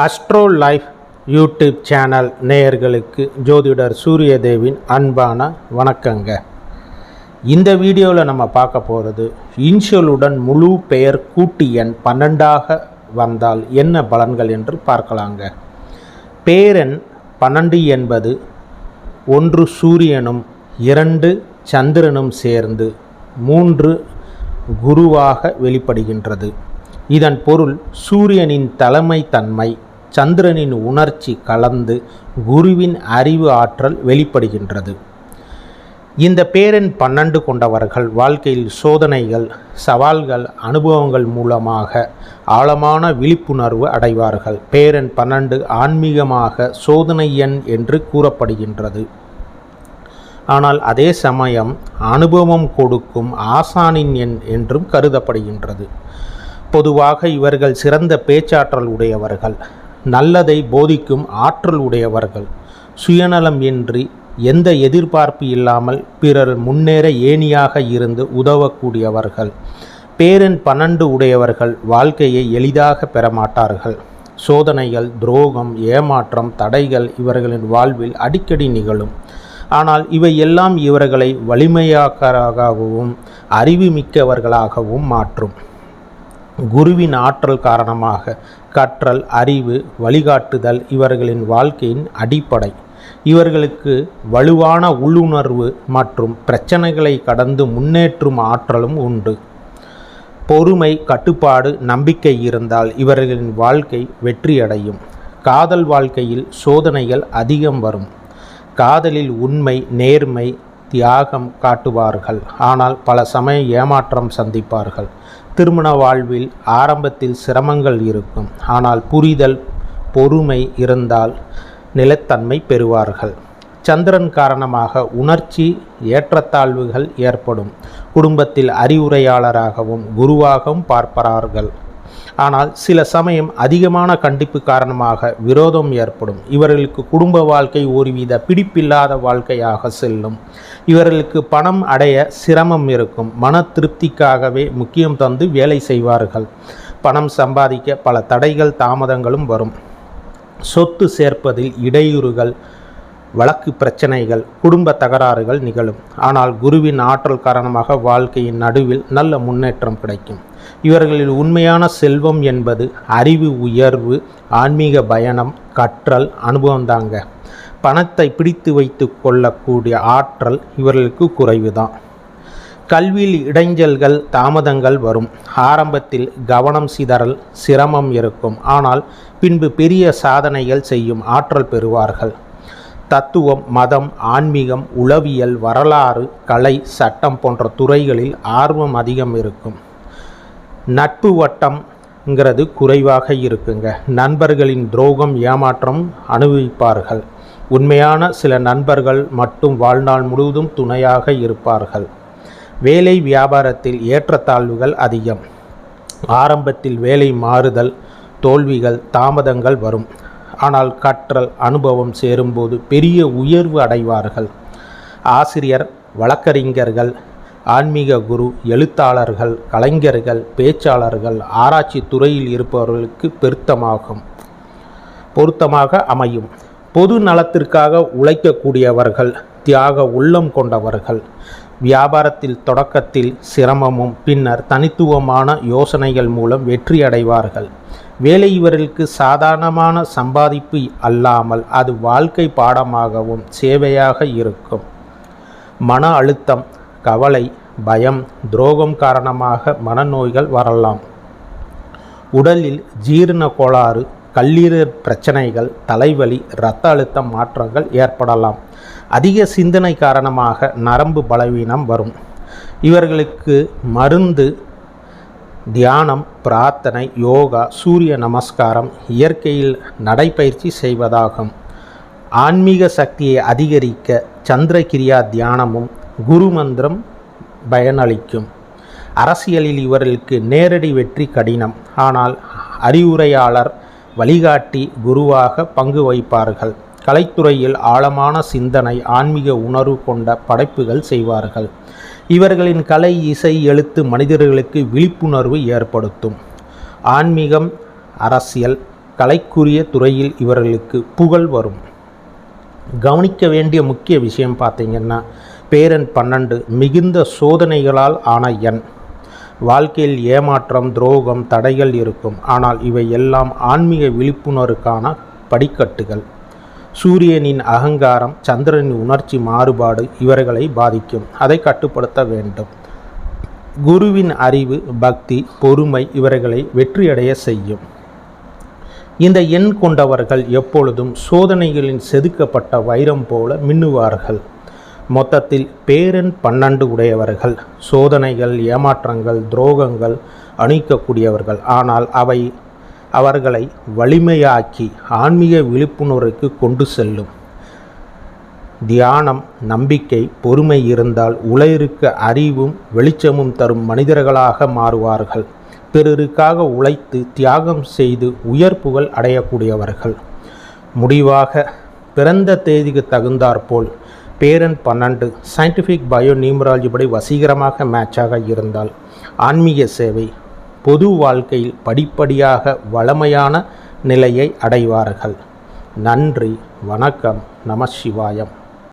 Astro life YouTube channel நேயர்களுக்கு ஜோதிடர் சூரியதேவின் அன்பான வணக்கங்க. இந்த வீடியோவில் நம்ம பார்க்க போகிறது இன்ஷியலுடன் முழு பெயர் கூட்டி எண் பன்னெண்டாக வந்தால் என்ன பலன்கள் என்று பார்க்கலாங்க. பேரெண் பன்னெண்டு என்பது ஒன்று சூரியனும் இரண்டு சந்திரனும் சேர்ந்து மூன்று குருவாக வெளிப்படுகின்றது. இதன் பொருள் சூரியனின் தலைமை தன்மை சந்திரனின் உணர்ச்சி கலந்து குருவின் அறிவு ஆற்றல் வெளிப்படுகின்றது. இந்த பேரன் பன்னெண்டு கொண்டவர்கள் வாழ்க்கையில் சோதனைகள் சவால்கள் அனுபவங்கள் மூலமாக ஆழமான விழிப்புணர்வு அடைவார்கள். பேரன் பன்னெண்டு ஆன்மீகமாக சோதனை எண் என்று கூறப்படுகின்றது. ஆனால் அதே சமயம் அனுபவம் கொடுக்கும் ஆசானின் எண் என்றும் கருதப்படுகின்றது. பொதுவாக இவர்கள் சிறந்த பேச்சாற்றல் உடையவர்கள் நல்லதை போதிக்கும் ஆற்றல் உடையவர்கள். சுயநலம் இன்றி எந்த எதிர்பார்ப்பு இல்லாமல் பிறர் முன்னேற ஏணியாக இருந்து உதவக்கூடியவர்கள். பேரன் பன்னெண்டு உடையவர்கள் வாழ்க்கையை எளிதாக பெறமாட்டார்கள். சோதனைகள் துரோகம் ஏமாற்றம் தடைகள் இவர்களின் வாழ்வில் அடிக்கடி நிகழும். ஆனால் இவை எல்லாம் இவர்களை வலிமையாக்கராகவும் அறிவுமிக்கவர்களாகவும் மாற்றும். குருவின் ஆற்றல் காரணமாக கற்றல் அறிவு வழிகாட்டுதல் இவர்களின் வாழ்க்கையின் அடிப்படை. இவர்களுக்கு வலுவான உள்ளுணர்வு மற்றும் பிரச்சனைகளை கடந்து முன்னேற்றும் ஆற்றலும் உண்டு. பொறுமை கட்டுப்பாடு நம்பிக்கை இருந்தால் இவர்களின் வாழ்க்கை வெற்றியடையும். காதல் வாழ்க்கையில் சோதனைகள் அதிகம் வரும். காதலில் உண்மை நேர்மை தியாகம் காட்டுவார்கள். ஆனால் பல சமயம் ஏமாற்றம் சந்திப்பார்கள். திருமண வாழ்வில் ஆரம்பத்தில் சிரமங்கள் இருக்கும். ஆனால் புரிதல் பொறுமை இருந்தால் நிலைத்தன்மை பெறுவார்கள். சந்திரன் காரணமாக உணர்ச்சி ஏற்றத்தாழ்வுகள் ஏற்படும். குடும்பத்தில் அறிவுரையாளராகவும் குருவாகவும் பார்ப்பார்கள் ஆனால் சில சமயம் அதிகமான கண்டிப்பு காரணமாக விரோதம் ஏற்படும். இவர்களுக்கு குடும்ப வாழ்க்கை ஒருவித பிடிப்பில்லாத வாழ்க்கையாக செல்லும். இவர்களுக்கு பணம் அடைய சிரமம் இருக்கும். மன திருப்திக்காகவே முக்கியம் தந்து வேலை செய்வார்கள். பணம் சம்பாதிக்க பல தடைகள் தாமதங்களும் வரும். சொத்து சேர்ப்பதில் இடையூறுகள் வழக்கு பிரச்சனைகள் குடும்ப தகராறுகள் நிகழும். ஆனால் குருவின் ஆற்றல் காரணமாக வாழ்க்கையின் நடுவில் நல்ல முன்னேற்றம் கிடைக்கும். இவர்களில் உண்மையான செல்வம் என்பது அறிவு உயர்வு ஆன்மீக பயணம் கற்றல் அனுபவம்தாங்க பணத்தை பிடித்து வைத்து கொள்ளக்கூடிய ஆற்றல் இவர்களுக்கு குறைவுதான். கல்வியில் இடைஞ்சல்கள் தாமதங்கள் வரும். ஆரம்பத்தில் கவனம் சிதறல் சிரமம் இருக்கும். ஆனால் பின்பு பெரிய சாதனைகள் செய்யும் ஆற்றல் பெறுவார்கள். தத்துவம் மதம் ஆன்மீகம் உளவியல் வரலாறு கலை சட்டம் போன்ற துறைகளில் ஆர்வம் அதிகம் இருக்கும். நட்பு வட்டம்ங்கிறது குறைவாக இருக்குங்க. நண்பர்களின் துரோகம் ஏமாற்றம் அனுபவிப்பார்கள். உண்மையான சில நண்பர்கள் மட்டும் வாழ்நாள் முழுவதும் துணையாக இருப்பார்கள். வேலை வியாபாரத்தில் ஏற்றத்தாழ்வுகள் அதிகம். ஆரம்பத்தில் வேலை மாறுதல் தோல்விகள் தாமதங்கள் வரும். ஆனால் கற்றல் அனுபவம் சேரும்போது பெரிய உயர்வு அடைவார்கள். ஆசிரியர் வழக்கறிஞர்கள் ஆன்மீக குரு எழுத்தாளர்கள் கலைஞர்கள் பேச்சாளர்கள் ஆராய்ச்சி துறையில் இருப்பவர்களுக்கு பெருத்தமாகும். பொருத்தமாக அமையும். பொது நலத்திற்காக உழைக்கக்கூடியவர்கள் தியாக உள்ளம் கொண்டவர்கள் வியாபாரத்தில் தொடக்கத்தில் சிரமமும் பின்னர் தனித்துவமான யோசனைகள் மூலம் வெற்றி அடைவார்கள் வேலை இவர்களுக்கு சாதாரணமான சம்பாதிப்பு அல்லாமல் அது வாழ்க்கை பாடமாகவும் சேவையாக இருக்கும். மன அழுத்தம் கவலை பயம் துரோகம் காரணமாக மனநோய்கள் வரலாம். உடலில் ஜீரண கோளாறு கல்லீரல் பிரச்சனைகள் தலைவலி இரத்த அழுத்தம் மாற்றங்கள் ஏற்படலாம். அதிக சிந்தனை காரணமாக நரம்பு பலவீனம் வரும். இவர்களுக்கு மருந்து தியானம் பிரார்த்தனை யோகா சூரிய நமஸ்காரம் இயற்கையில் நடைப்பயிற்சி செய்வதாகும். ஆன்மீக சக்தியை அதிகரிக்க சந்திரகிரியா தியானமும் குரு மந்திரம் பயனளிக்கும். அரசியலில் இவர்களுக்கு நேரடி வெற்றி கடினம். ஆனால் அறிவுரையாளர் வழிகாட்டி குருவாக பங்கு வகிப்பார்கள். கலைத்துறையில் ஆழமான சிந்தனை ஆன்மீக உணர்வு கொண்ட படைப்புகள் செய்வார்கள். இவர்களின் கலை இசை எழுத்து மனிதர்களுக்கு விழிப்புணர்வு ஏற்படுத்தும். ஆன்மீகம் அரசியல் கலைக்குரிய துறையில் இவர்களுக்கு புகழ் வரும். கவனிக்க வேண்டிய முக்கிய விஷயம் பார்த்தீங்கன்னா பேரன் பன்னெண்டு மிகுந்த சோதனைகளால் ஆன எண் வாழ்க்கையில் ஏமாற்றம் துரோகம் தடைகள் இருக்கும். ஆனால் இவை எல்லாம் ஆன்மீக விழிப்புணர்வுக்கான படிக்கட்டுகள். சூரியனின் அகங்காரம் சந்திரனின் உணர்ச்சி மாறுபாடு இவர்களை பாதிக்கும். அதை கட்டுப்படுத்த வேண்டும். குருவின் அறிவு பக்தி பொறுமை இவர்களை வெற்றியடைய செய்யும். இந்த எண் கொண்டவர்கள் எப்பொழுதும் சோதனைகளின் செதுக்கப்பட்ட வைரம் போல மின்னுவார்கள். மொத்தத்தில் பேரன் பன்னெண்டு உடையவர்கள். சோதனைகள் ஏமாற்றங்கள் துரோகங்கள் அணிக்கக்கூடியவர்கள். ஆனால் அவை அவர்களை வலிமையாக்கி ஆன்மீக விழிப்புணர்வுக்கு கொண்டு செல்லும். தியானம் நம்பிக்கை பொறுமை இருந்தால் உலகிற்கு அறிவும் வெளிச்சமும் தரும் மனிதர்களாக மாறுவார்கள். பிறருக்காக உழைத்து தியாகம் செய்து உயர் புகழ் அடையக்கூடியவர்கள். முடிவாக பிறந்த தேதிக்கு தகுந்தாற்போல் பேரன் பன்னெண்டு சயின்டிஃபிக் பயோ நியூமராலஜி படி வசீகரமாக மேட்சாக இருந்தால் ஆன்மீக சேவை பொது வாழ்க்கையில் படிப்படியாக வளமையான நிலையை அடைவார்கள். நன்றி வணக்கம் நம சிவாயம்.